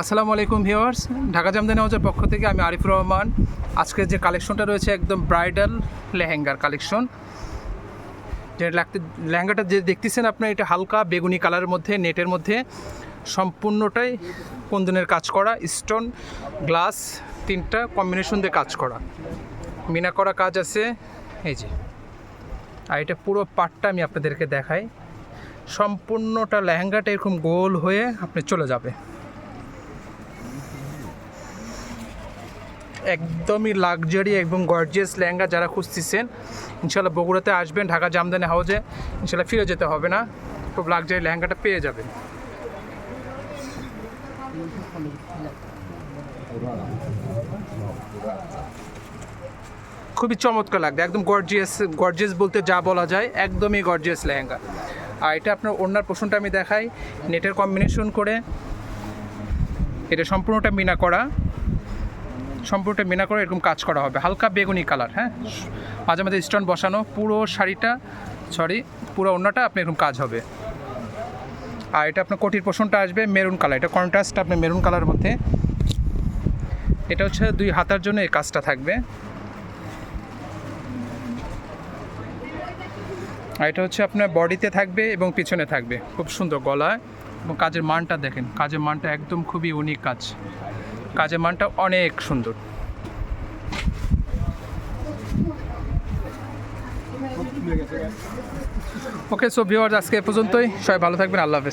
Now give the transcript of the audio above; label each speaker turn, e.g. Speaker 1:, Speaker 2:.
Speaker 1: আসসালামু আলাইকুম ভিউয়ার্স। ঢাকা জামদানি হাউসের পক্ষ থেকে আমি আরিফুর রহমান। আজকের যে কালেকশনটা রয়েছে একদম ব্রাইডাল লেহেঙ্গার কালেকশন। যে লাগতে লেহেঙ্গাটা যে দেখতেছেন আপনার, এটা হালকা বেগুনি কালারের মধ্যে, নেটের মধ্যে। সম্পূর্ণটাই কুন্দনের কাজ করা? স্টোন, গ্লাস, তিনটা কম্বিনেশন দিয়ে কাজ করা। মিনা করা কাজ আছে। এই যে। আর এটা পুরো পাটটা আমি আপনাদেরকে দেখাই। সম্পূর্ণটা লেহেঙ্গাটা এরকম গোল হয়ে আপনি চলে যাবে। একদমই লাক্সারি এবং গর্জিয়াস লেহেঙ্গা যারা খুঁজতেছেন, ইনশাল্লাহ বগুড়াতে আসবেন, ঢাকা জামদানি হাউজে ইনশাল্লাহ ফিরে যেতে হবে না। খুব লাক্সারি লেহেঙ্গাটা পেয়ে যাবেন। খুবই চমৎকার লাগবে একদম গর্জিয়াস গর্জিয়াস বলতে যা বলা যায়, একদমই গর্জিয়াস লেহেঙ্গা। আর এটা আপনার ওনার পোষণটা আমি দেখাই নেটের কম্বিনেশন করে, এটা সম্পূর্ণটা মিনা করা। সম্পূর্ণটা মেনা করে এরকম কাজ করা হবে। হালকা বেগুনি কালার হ্যাঁ? মাঝে মাঝে স্টোন বসানো, পুরো শাড়িটা সরি পুরো ওড়নাটা আপনি এরকম কাজ হবে। আর এটা আপনার কোটির পোষণটা আসবে মেরুন কালার, এটা কন্ট্রাস্ট আপনি মেরুন কালারের মধ্যে। এটা হচ্ছে দুই হাতার জন্য এই কাজটা থাকবে। আর এটা হচ্ছে আপনার বডিতে থাকবে এবং পিছনে থাকবে, খুব সুন্দর গলায়। এবং কাজের মানটা দেখেন, কাজের মানটা একদম খুবই ইউনিক কাজ। কাজের মানটা অনেক সুন্দর। ওকে সো ভিওয়ার্স আজকে এ পর্যন্তই। সবাই ভালো থাকবেন, আল্লাহ হাফেজ।